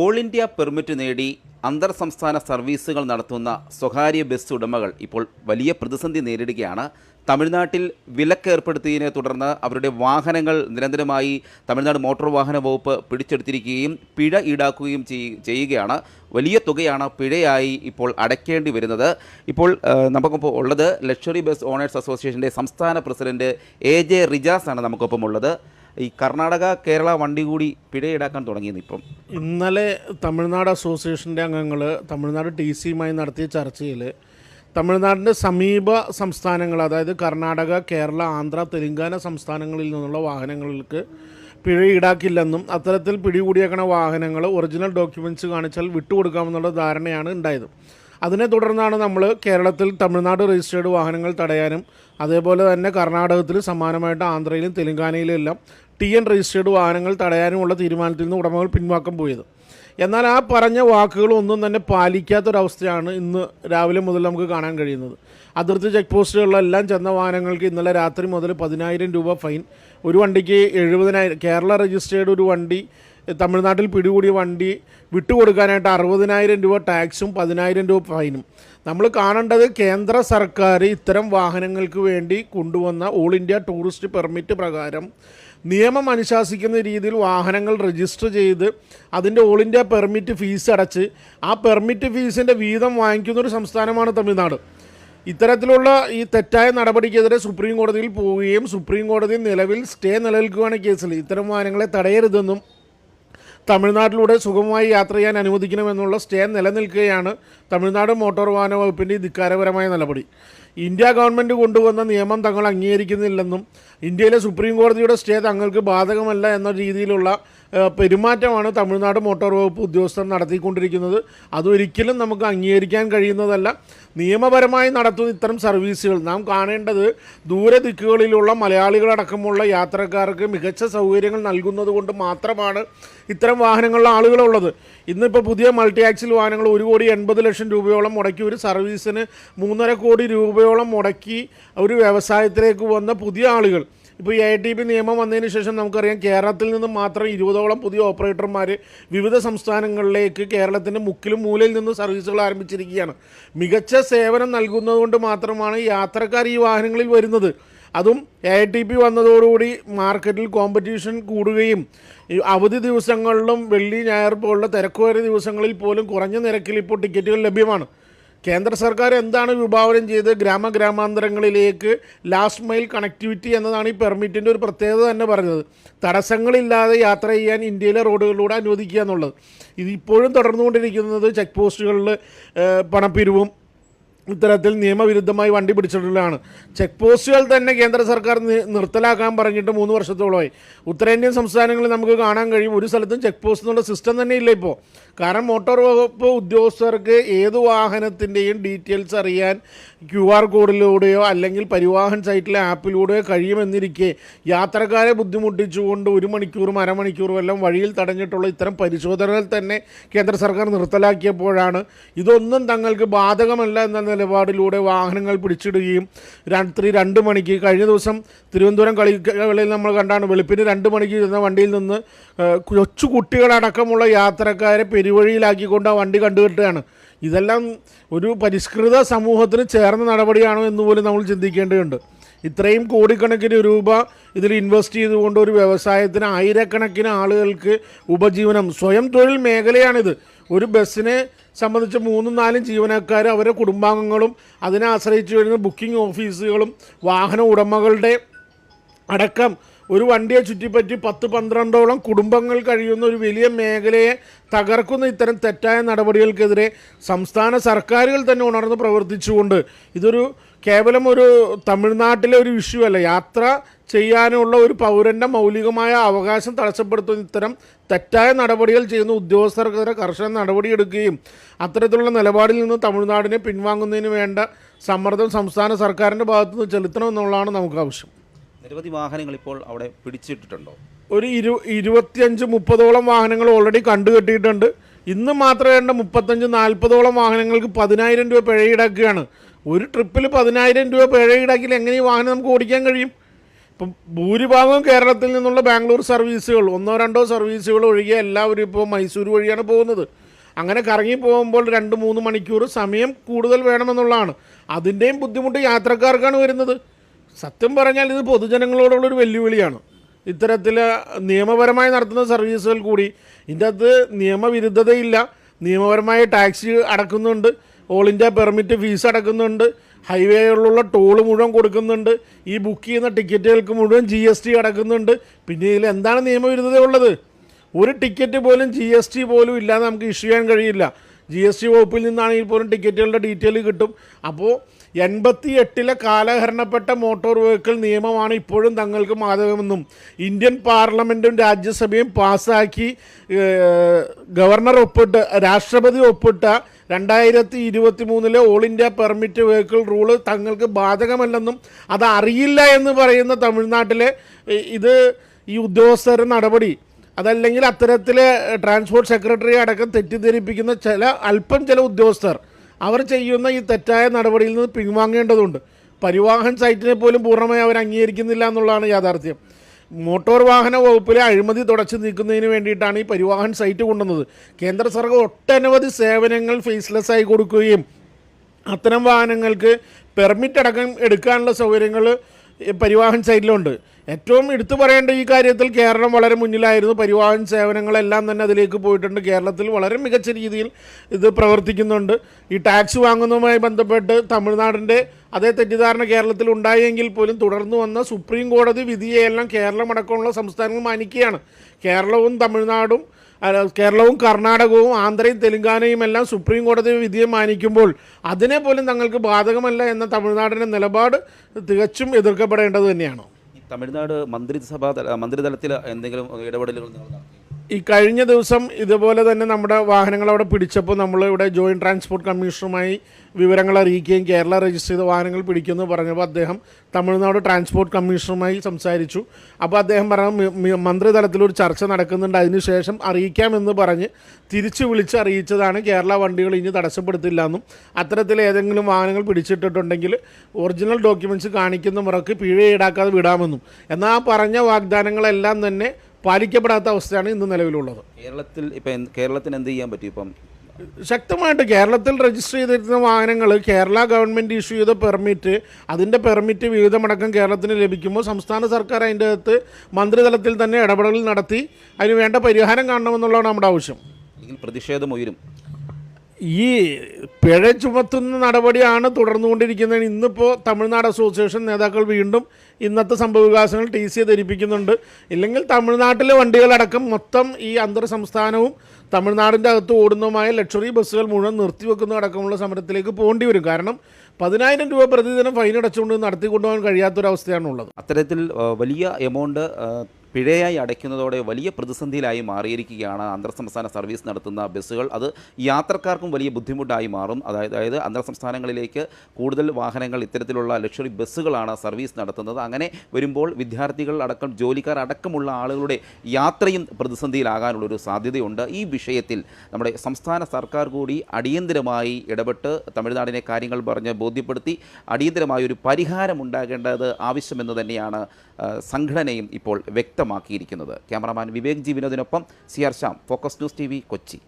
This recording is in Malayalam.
ഓൾ ഇന്ത്യ പെർമിറ്റ് നേടി അന്തർ സംസ്ഥാന സർവീസുകൾ നടത്തുന്ന സ്വകാര്യ ബസ് ഉടമകൾ ഇപ്പോൾ വലിയ പ്രതിസന്ധി നേരിടുകയാണ്. തമിഴ്നാട്ടിൽ വിലക്ക് ഏർപ്പെടുത്തിയതിനെ തുടർന്ന് അവരുടെ വാഹനങ്ങൾ നിരന്തരമായി തമിഴ്നാട് മോട്ടോർ വാഹന വകുപ്പ് പിടിച്ചെടുത്തിരിക്കുകയും പിഴ ഈടാക്കുകയും ചെയ്യുകയാണ്. വലിയ തുകയാണ് പിഴയായി ഇപ്പോൾ അടയ്ക്കേണ്ടി വരുന്നത്. ഇപ്പോൾ നമുക്കിപ്പോൾ നമുക്കൊപ്പം ഉള്ളത് ലക്ഷറി ബസ് ഓണേഴ്സ് അസോസിയേഷന്റെ സംസ്ഥാന പ്രസിഡന്റ് എ ജെ റിജാസ് ആണ് നമുക്കൊപ്പം ഉള്ളത്. ഈ കർണാടക കേരള വണ്ടി കൂടി പിഴ ഈടാക്കാൻ തുടങ്ങിയത് ഇപ്പം. ഇന്നലെ തമിഴ്നാട് അസോസിയേഷന്റെ അംഗങ്ങൾ തമിഴ്നാട് ടി സിയുമായി നടത്തിയ ചർച്ചയിൽ തമിഴ്നാടിന്റെ സമീപ സംസ്ഥാനങ്ങൾ അതായത് കർണാടക കേരള ആന്ധ്ര തെലങ്കാന സംസ്ഥാനങ്ങളിൽ നിന്നുള്ള വാഹനങ്ങൾക്ക് പിഴ ഈടാക്കില്ലെന്നും അത്തരത്തിൽ പിടികൂടിയേക്കണ വാഹനങ്ങൾ ഒറിജിനൽ ഡോക്യുമെന്റ്സ് കാണിച്ചാൽ വിട്ടുകൊടുക്കാമെന്നുള്ള ധാരണയാണ് ഉണ്ടായത്. അതിനെ തുടർന്നാണ് നമ്മൾ കേരളത്തിൽ തമിഴ്നാട് രജിസ്റ്റേർഡ് വാഹനങ്ങൾ തടയാനും അതേപോലെ തന്നെ കർണാടകത്തിൽ സമാനമായിട്ട് ആന്ധ്രയിലും തെലങ്കാനയിലും എല്ലാം ടി എൻ രജിസ്റ്റേർഡ് വാഹനങ്ങൾ തടയാനുമുള്ള തീരുമാനത്തിൽ നിന്ന് ഉടമകൾ പിൻവാക്കം പോയത്. എന്നാൽ ആ പറഞ്ഞ വാക്കുകളൊന്നും തന്നെ പാലിക്കാത്തൊരവസ്ഥയാണ് ഇന്ന് രാവിലെ മുതൽ നമുക്ക് കാണാൻ കഴിയുന്നത്. അതിർത്തി ചെക്ക് പോസ്റ്റുകളിലെല്ലാം ചെന്ന വാഹനങ്ങൾക്ക് ഇന്നലെ രാത്രി മുതൽ പതിനായിരം രൂപ ഫൈൻ. ഒരു വണ്ടിക്ക് എഴുപതിനായിരം കേരള രജിസ്റ്റേർഡ് ഒരു വണ്ടി തമിഴ്നാട്ടിൽ പിടികൂടിയ വണ്ടി വിട്ടുകൊടുക്കാനായിട്ട് അറുപതിനായിരം രൂപ ടാക്സും പതിനായിരം രൂപ ഫൈനും. നമ്മൾ കാണേണ്ടത് കേന്ദ്ര സർക്കാർ ഇത്തരം വാഹനങ്ങൾക്ക് വേണ്ടി കൊണ്ടുവന്ന ഓൾ ഇന്ത്യ ടൂറിസ്റ്റ് പെർമിറ്റ് പ്രകാരം നിയമം അനുശാസിക്കുന്ന രീതിയിൽ വാഹനങ്ങൾ രജിസ്റ്റർ ചെയ്ത് അതിന്റെ ഓൾ ഇന്ത്യ പെർമിറ്റ് ഫീസ് അടച്ച് ആ പെർമിറ്റ് ഫീസിന്റെ വീതം വാങ്ങിക്കുന്ന ഒരു സംസ്ഥാനമാണ് തമിഴ്നാട്. ഇത്തരത്തിലുള്ള ഈ തെറ്റായ നടപടിക്കെതിരെ സുപ്രീം കോടതിയിൽ പോവുകയും സുപ്രീം കോടതി നിലവിൽ സ്റ്റേ നിലനിൽക്കുകയാണ് കേസിൽ. ഇത്തരം വാഹനങ്ങളെ തടയരുതെന്നും തമിഴ്നാട്ടിലൂടെ സുഗമമായി യാത്ര ചെയ്യാൻ അനുവദിക്കണമെന്നുള്ള സ്റ്റേ നിലനിൽക്കുകയാണ് തമിഴ്നാട് മോട്ടോർ വാഹന വകുപ്പിന്റെ ധിക്കാരപരമായ നടപടി ഇന്ത്യ ഗവൺമെന്റ് കൊണ്ടുവന്ന നിയമം തങ്ങൾ അംഗീകരിക്കുന്നില്ലെന്നും ഇന്ത്യയിലെ സുപ്രീം കോടതിയുടെ സ്റ്റേ തങ്ങൾക്ക് ബാധകമല്ല എന്ന രീതിയിലുള്ള പെരുമാറ്റമാണ് തമിഴ്നാട് മോട്ടോർ വകുപ്പ് ഉദ്യോഗസ്ഥർ നടത്തിക്കൊണ്ടിരിക്കുന്നത്. അതൊരിക്കലും നമുക്ക് അംഗീകരിക്കാൻ കഴിയുന്നതല്ല. നിയമപരമായി നടത്തുന്ന ഇത്തരം സർവീസുകൾ. നാം കാണേണ്ടത് ദൂരെ ദിക്കുകളിലുള്ള മലയാളികളടക്കമുള്ള യാത്രക്കാർക്ക് മികച്ച സൗകര്യങ്ങൾ നൽകുന്നത് കൊണ്ട് മാത്രമാണ് ഇത്തരം വാഹനങ്ങളിലെ ആളുകളുള്ളത്. ഇന്നിപ്പോൾ പുതിയ മൾട്ടി ആക്സിൽ വാഹനങ്ങൾ ഒരു കോടി എൺപത് ലക്ഷം രൂപയോളം മുടക്കി ഒരു സർവീസിന് മൂന്നര കോടി രൂപയോളം മുടക്കി ഒരു വ്യവസായത്തിലേക്ക് വന്ന പുതിയ ആളുകൾ. ഇപ്പോൾ ഈ ഐ ടി പി നിയമം വന്നതിന് ശേഷം നമുക്കറിയാം കേരളത്തിൽ നിന്ന് മാത്രം ഇരുപതോളം പുതിയ ഓപ്പറേറ്റർമാർ വിവിധ സംസ്ഥാനങ്ങളിലേക്ക് കേരളത്തിന്റെ മുക്കിലും മൂലയിൽ നിന്ന് സർവീസുകൾ ആരംഭിച്ചിരിക്കുകയാണ്. മികച്ച സേവനം നൽകുന്നതുകൊണ്ട് മാത്രമാണ് യാത്രക്കാർ ഈ വാഹനങ്ങളിൽ വരുന്നത്. അതും എ ടി പി വന്നതോടുകൂടി മാർക്കറ്റിൽ കോമ്പറ്റീഷൻ കൂടുകയും അവധി ദിവസങ്ങളിലും വെള്ളി ഞായർ പോലുള്ള തിരക്കുവേറിയ ദിവസങ്ങളിൽ പോലും കുറഞ്ഞ നിരക്കിൽ ഇപ്പോൾ ടിക്കറ്റുകൾ ലഭ്യമാണ്. കേന്ദ്ര സർക്കാർ എന്താണ് വിഭാവനം ചെയ്ത് ഗ്രാമ ഗ്രാമാന്തരങ്ങളിലേക്ക് ലാസ്റ്റ് മൈൽ കണക്ടിവിറ്റി എന്നതാണ് ഈ പെർമിറ്റിന്റെ ഒരു പ്രത്യേകത തന്നെ പറഞ്ഞത്. തടസ്സങ്ങളില്ലാതെ യാത്ര ചെയ്യാൻ ഇന്ത്യയിലെ റോഡുകളിലൂടെ അനുവദിക്കുക എന്നുള്ളത്. ഇതിപ്പോഴും തുടർന്നുകൊണ്ടിരിക്കുന്നത് ചെക്ക് പോസ്റ്റുകളിൽ പണപ്പിരിവും ഇത്തരത്തിൽ നിയമവിരുദ്ധമായി വണ്ടി പിടിച്ചിട്ടുള്ളതാണ്. ചെക്ക് പോസ്റ്റുകൾ തന്നെ കേന്ദ്ര സർക്കാർ നിർത്തലാക്കാൻ പറഞ്ഞിട്ട് മൂന്ന് വർഷത്തോളമായി. ഉത്തരേന്ത്യൻ സംസ്ഥാനങ്ങളിൽ നമുക്ക് കാണാൻ കഴിയും. ഒരു സ്ഥലത്തും ചെക്ക് പോസ്റ്റ് എന്നുള്ള സിസ്റ്റം തന്നെ ഇല്ല ഇപ്പോൾ കാരണം മോട്ടോർ വകുപ്പ് ഉദ്യോഗസ്ഥർക്ക് ഏത് വാഹനത്തിന്റെയും ഡീറ്റെയിൽസ് അറിയാൻ ക്യു ആർ കോഡിലൂടെയോ അല്ലെങ്കിൽ പരിവാഹൻ സൈറ്റിലെ ആപ്പിലൂടെയോ കഴിയുമെന്നിരിക്കെ യാത്രക്കാരെ ബുദ്ധിമുട്ടിച്ചുകൊണ്ട് ഒരു മണിക്കൂറും അരമണിക്കൂറും എല്ലാം വഴിയിൽ തടഞ്ഞിട്ടുള്ള ഇത്തരം പരിശോധനകൾ തന്നെ കേന്ദ്ര സർക്കാർ നിർത്തലാക്കിയപ്പോഴാണ്. ഇതൊന്നും തങ്ങൾക്ക് ബാധകമല്ല എന്ന നിലപാടിലൂടെ വാഹനങ്ങൾ പിടിച്ചിടുകയും രാത്രി രണ്ട് മണിക്ക് കഴിഞ്ഞ ദിവസം തിരുവനന്തപുരം കളികളിൽ നമ്മൾ കണ്ടാണ് വെളുപ്പിന് രണ്ട് മണിക്ക് ഇരുന്ന വണ്ടിയിൽ നിന്ന് കൊച്ചു കുട്ടികളടക്കമുള്ള യാത്രക്കാരെ പെരുവഴിയിലാക്കിക്കൊണ്ട് ആ വണ്ടി കണ്ടുകെട്ടുകയാണ്. ഇതെല്ലാം ഒരു പരിഷ്കൃത സമൂഹത്തിന് ചേർന്ന നടപടിയാണോ എന്ന് പോലും നമ്മൾ ചിന്തിക്കേണ്ടതുണ്ട്. ഇത്രയും കോടിക്കണക്കിന് രൂപ ഇതിൽ ഇൻവെസ്റ്റ് ചെയ്തുകൊണ്ട് ഒരു വ്യവസായത്തിന് ആയിരക്കണക്കിന് ആളുകൾക്ക് ഉപജീവനം സ്വയം തൊഴിൽ മേഖലയാണിത്. ഒരു ബസ്സിനെ സംബന്ധിച്ച് മൂന്നും നാലും ജീവനക്കാർ അവരുടെ കുടുംബാംഗങ്ങളും അതിനെ ആശ്രയിച്ചു വരുന്ന ബുക്കിംഗ് ഓഫീസുകളും വാഹന ഉടമകളുടെ അടക്കം ഒരു വണ്ടിയെ ചുറ്റിപ്പറ്റി പത്ത് പന്ത്രണ്ടോളം കുടുംബങ്ങൾ കഴിയുന്ന ഒരു വലിയ മേഖലയെ തകർക്കുന്ന ഇത്തരം തെറ്റായ നടപടികൾക്കെതിരെ സംസ്ഥാന സർക്കാരുകൾ തന്നെ ഉണർന്ന് പ്രവർത്തിച്ചുകൊണ്ട് ഇതൊരു കേവലം ഒരു തമിഴ്നാട്ടിലെ ഒരു ഇഷ്യൂ അല്ല. യാത്ര ചെയ്യാനുള്ള ഒരു പൗരന്റെ മൗലികമായ അവകാശം തടസ്സപ്പെടുത്തുന്ന ഇത്തരം തെറ്റായ നടപടികൾ ചെയ്യുന്ന ഉദ്യോഗസ്ഥർക്കെതിരെ കർശന നടപടിയെടുക്കുകയും അത്തരത്തിലുള്ള നിലപാടിൽ നിന്ന് തമിഴ്നാടിനെ പിൻവാങ്ങുന്നതിന് വേണ്ട സമ്മർദ്ദം സംസ്ഥാന സർക്കാരിന്റെ ഭാഗത്തുനിന്ന് ചെലുത്തണമെന്നുള്ളതാണ് നമുക്ക് ആവശ്യം. നിരവധി വാഹനങ്ങൾ ഇപ്പോൾ അവിടെ പിടിച്ചിട്ടിട്ടുണ്ടോ? ഒരു ഇരു ഇരുപത്തിയഞ്ച് മുപ്പതോളം വാഹനങ്ങൾ ഓൾറെഡി കണ്ടുകെട്ടിയിട്ടുണ്ട്. ഇന്ന് മാത്രം വേണ്ട മുപ്പത്തഞ്ച് നാൽപ്പതോളം വാഹനങ്ങൾക്ക് പതിനായിരം രൂപ പിഴ ഈടാക്കുകയാണ്. ഒരു ട്രിപ്പിൽ പതിനായിരം രൂപ പിഴ ഈടാക്കിയാൽ എങ്ങനെ ഈ വാഹനം നമുക്ക് ഓടിക്കാൻ കഴിയും? ഇപ്പം ഭൂരിഭാഗവും കേരളത്തിൽ നിന്നുള്ള ബാംഗ്ലൂർ സർവീസുകൾ ഒന്നോ രണ്ടോ സർവീസുകൾ ഒഴികെ എല്ലാവരും ഇപ്പോൾ മൈസൂർ വഴിയാണ് പോകുന്നത്. അങ്ങനെ കറങ്ങി പോകുമ്പോൾ രണ്ട് മൂന്ന് മണിക്കൂർ സമയം കൂടുതൽ വേണമെന്നുള്ളതാണ്. അതിന്റെയും ബുദ്ധിമുട്ട് യാത്രക്കാർക്കാണ് വരുന്നത്. സത്യം പറഞ്ഞാൽ ഇത് പൊതുജനങ്ങളോടുള്ളൊരു വെല്ലുവിളിയാണ്. ഇത്തരത്തിൽ നിയമപരമായി നടത്തുന്ന സർവീസുകൾ കൂടി ഇതിന്റെ അകത്ത് നിയമവിരുദ്ധതയില്ല. നിയമപരമായ ടാക്സി അടക്കുന്നുണ്ട്. ഓൾ ഇന്ത്യ പെർമിറ്റ് ഫീസ് അടക്കുന്നുണ്ട്. ഹൈവേകളിലുള്ള ടോൾ മുഴുവൻ കൊടുക്കുന്നുണ്ട്. ഈ ബുക്ക് ചെയ്യുന്ന ടിക്കറ്റുകൾക്ക് മുഴുവൻ ജി എസ് ടി അടക്കുന്നുണ്ട്. പിന്നെ ഇതിൽ എന്താണ് നിയമവിരുദ്ധത ഉള്ളത് ഒരു ടിക്കറ്റ് പോലും ജി എസ് ടി പോലും ഇല്ലാതെ നമുക്ക് ഇഷ്യൂ ചെയ്യാൻ കഴിയില്ല. ജി എസ് ടി വകുപ്പിൽ നിന്നാണെങ്കിൽ പോലും ടിക്കറ്റുകളുടെ ഡീറ്റെയിൽ കിട്ടും. അപ്പോൾ എൺപത്തി എട്ടിലെ കാലഹരണപ്പെട്ട മോട്ടോർ വെഹിക്കിൾ നിയമമാണ് ഇപ്പോഴും തങ്ങൾക്ക് ബാധകമെന്നും ഇന്ത്യൻ പാർലമെന്റും രാജ്യസഭയും പാസ്സാക്കി ഗവർണർ ഒപ്പിട്ട് രാഷ്ട്രപതി ഒപ്പിട്ട രണ്ടായിരത്തി ഇരുപത്തി മൂന്നിലെ all India permit vehicle rule തങ്ങൾക്ക് ബാധകമല്ലെന്നും അത് അറിയില്ല എന്ന് പറയുന്ന തമിഴ്നാട്ടിലെ ഇത് ഈ ഉദ്യോഗസ്ഥരുടെ നടപടി. അതല്ലെങ്കിൽ അത്തരത്തിലെ ട്രാൻസ്പോർട്ട് സെക്രട്ടറി അടക്കം തെറ്റിദ്ധരിപ്പിക്കുന്ന ചില അല്പം ചില ഉദ്യോഗസ്ഥർ. അവർ ചെയ്യുന്ന ഈ തെറ്റായ നടപടിയിൽ നിന്ന് പിൻവാങ്ങേണ്ടതുണ്ട്. പരിവാഹൻ സൈറ്റിനെ പോലും പൂർണമായി അവർ അംഗീകരിക്കുന്നില്ല എന്നുള്ളതാണ് യാഥാർത്ഥ്യം. മോട്ടോർ വാഹന വകുപ്പിലെ അഴിമതി തുടച്ചു നീക്കുന്നതിന് വേണ്ടിയിട്ടാണ് ഈ പരിവാഹൻ സൈറ്റ് കൊണ്ടുവന്നത്. കേന്ദ്ര സർക്കാർ ഒട്ടനവധി സേവനങ്ങൾ ഫേസ്ലെസ് ആയി കൊടുക്കുകയും അത്തരം വാഹനങ്ങൾക്ക് പെർമിറ്റ് അടക്കം എടുക്കാനുള്ള സൗകര്യങ്ങൾ പരിവാഹൻ സൈറ്റിലുണ്ട്. ഏറ്റവും എടുത്തു പറയേണ്ട ഈ കാര്യത്തിൽ കേരളം വളരെ മുന്നിലായിരുന്നു. പരിവാഹൻ സേവനങ്ങളെല്ലാം തന്നെ അതിലേക്ക് പോയിട്ടുണ്ട്. കേരളത്തിൽ വളരെ മികച്ച രീതിയിൽ ഇത് പ്രവർത്തിക്കുന്നുണ്ട്. ഈ ടാക്സ് വാങ്ങുന്നതുമായി ബന്ധപ്പെട്ട് തമിഴ്നാടിന്റെ അതേ തെറ്റിദ്ധാരണ കേരളത്തിൽ ഉണ്ടായെങ്കിൽ പോലും തുടർന്നു വന്ന സുപ്രീം കോടതി വിധിയെല്ലാം കേരളം അടക്കമുള്ള സംസ്ഥാനങ്ങൾ മാനിക്കുകയാണ്. കേരളവും തമിഴ്നാടും കേരളവും കർണാടകവും ആന്ധ്രയും തെലുങ്കാനയും എല്ലാം സുപ്രീം കോടതി വിധിയെ മാനിക്കുമ്പോൾ അതിനെ പോലും തങ്ങൾക്ക് ബാധകമല്ല എന്ന തമിഴ്നാടിന്റെ നിലപാട് തികച്ചും എതിർക്കപ്പെടേണ്ടത് തന്നെയാണ്? തമിഴ്നാട് മന്ത്രിസഭാ മന്ത്രിതലത്തിൽ എന്തെങ്കിലും ഇടപെടലുകൾ നിങ്ങൾ നടത്തി ഈ കഴിഞ്ഞ ദിവസം ഇതുപോലെ തന്നെ നമ്മുടെ വാഹനങ്ങൾ അവിടെ പിടിച്ചപ്പോൾ നമ്മൾ ഇവിടെ ജോയിന്റ് ട്രാൻസ്പോർട്ട് കമ്മീഷണറുമായി വിവരങ്ങൾ അറിയിക്കുകയും കേരള രജിസ്റ്റർ ചെയ്ത വാഹനങ്ങൾ പിടിക്കുമെന്ന് പറഞ്ഞപ്പോൾ അദ്ദേഹം തമിഴ്നാട് ട്രാൻസ്പോർട്ട് കമ്മീഷണറുമായി സംസാരിച്ചു. അപ്പോൾ അദ്ദേഹം പറഞ്ഞു മന്ത്രിതലത്തിൽ ഒരു ചർച്ച നടക്കുന്നുണ്ട്. അതിനുശേഷം അറിയിക്കാമെന്ന് പറഞ്ഞ് തിരിച്ചു വിളിച്ച് അറിയിച്ചതാണ് കേരള വണ്ടികൾ ഇനി തടസ്സപ്പെടുത്തില്ല എന്നും. അത്തരത്തിൽ ഏതെങ്കിലും വാഹനങ്ങൾ പിടിച്ചിട്ടിട്ടുണ്ടെങ്കിൽ ഒറിജിനൽ ഡോക്യുമെന്റ്സ് കാണിക്കുന്ന മുറക്ക് പിഴ ഈടാക്കാതെ വിടാമെന്നും. എന്നാൽ ആ പറഞ്ഞ വാഗ്ദാനങ്ങളെല്ലാം തന്നെ പാലിക്കപ്പെടാത്ത അവസ്ഥയാണ് ഇന്ന് നിലവിലുള്ളത്. കേരളത്തിൽ ഇപ്പം കേരളത്തിന് എന്ത് ചെയ്യാൻ പറ്റും ഇപ്പം? ശക്തമായിട്ട് കേരളത്തിൽ രജിസ്റ്റർ ചെയ്തിരുന്ന വാഹനങ്ങൾ കേരള ഗവൺമെന്റ് ഇഷ്യൂ ചെയ്ത പെർമിറ്റ് അതിന്റെ പെർമിറ്റ് വിഹിതമടക്കം കേരളത്തിന് ലഭിക്കുമ്പോൾ സംസ്ഥാന സർക്കാർ അതിന്റെ അകത്ത് മന്ത്രിതലത്തിൽ തന്നെ ഇടപെടൽ നടത്തി അതിന് വേണ്ട പരിഹാരം കാണണമെന്നുള്ളതാണ് നമ്മുടെ ആവശ്യം. പ്രതിഷേധം ഉയരും. ഈ പിഴ ചുമത്തുന്ന നടപടിയാണ് തുടർന്നുകൊണ്ടിരിക്കുന്നത്. ഇന്നിപ്പോൾ തമിഴ്നാട് അസോസിയേഷൻ നേതാക്കൾ വീണ്ടും ഇന്നത്തെ സംഭവവികാസങ്ങൾ ടി സിയെ ധരിപ്പിക്കുന്നുണ്ട് ഇല്ലെങ്കിൽ തമിഴ്നാട്ടിലെ വണ്ടികളടക്കം മൊത്തം ഈ അന്തർ സംസ്ഥാനവും തമിഴ്നാടിന്റെ അകത്ത് ഓടുന്നതുമായ ലക്ഷറി ബസ്സുകൾ മുഴുവൻ നിർത്തിവെക്കുന്ന അടക്കമുള്ള സമരത്തിലേക്ക് പോകേണ്ടി വരും. കാരണം പതിനായിരം രൂപ പ്രതിദിനം ഫൈൻ അടച്ചുകൊണ്ട് നടത്തിക്കൊണ്ടുപോകാൻ കഴിയാത്തൊരവസ്ഥയാണുള്ളത്. അത്തരത്തിൽ വലിയ എമൗണ്ട് പിഴയായി അടയ്ക്കുന്നതോടെ വലിയ പ്രതിസന്ധിയിലായി മാറിയിരിക്കുകയാണ് അന്തർ സംസ്ഥാന സർവീസ് നടത്തുന്ന ബസ്സുകൾ. അത് യാത്രക്കാർക്കും വലിയ ബുദ്ധിമുട്ടായി മാറും. അതായത് അന്തർ സംസ്ഥാനങ്ങളിലേക്ക് കൂടുതൽ വാഹനങ്ങൾ ഇത്തരത്തിലുള്ള ലക്ഷറി ബസ്സുകളാണ് സർവീസ് നടത്തുന്നത്. അങ്ങനെ വരുമ്പോൾ വിദ്യാർത്ഥികൾ അടക്കം ജോലിക്കാർ അടക്കമുള്ള ആളുകളുടെ യാത്രയും പ്രതിസന്ധിയിലാകാനുള്ളൊരു സാധ്യതയുണ്ട്. ഈ വിഷയത്തിൽ നമ്മുടെ സംസ്ഥാന സർക്കാർ കൂടി അടിയന്തരമായി ഇടപെട്ട് തമിഴ്നാടിനെ കാര്യങ്ങൾ പറഞ്ഞ് ബോധ്യപ്പെടുത്തി അടിയന്തരമായ ഒരു പരിഹാരം ഉണ്ടാകേണ്ടത് ആവശ്യമെന്ന് തന്നെയാണ് സംഘടനയും ഇപ്പോൾ വ്യക്തമാക്കിയിരിക്കുന്നത്. Cameraman Vivek G വിനോദിനൊപ്പം C R Shyam focus news T Kochi.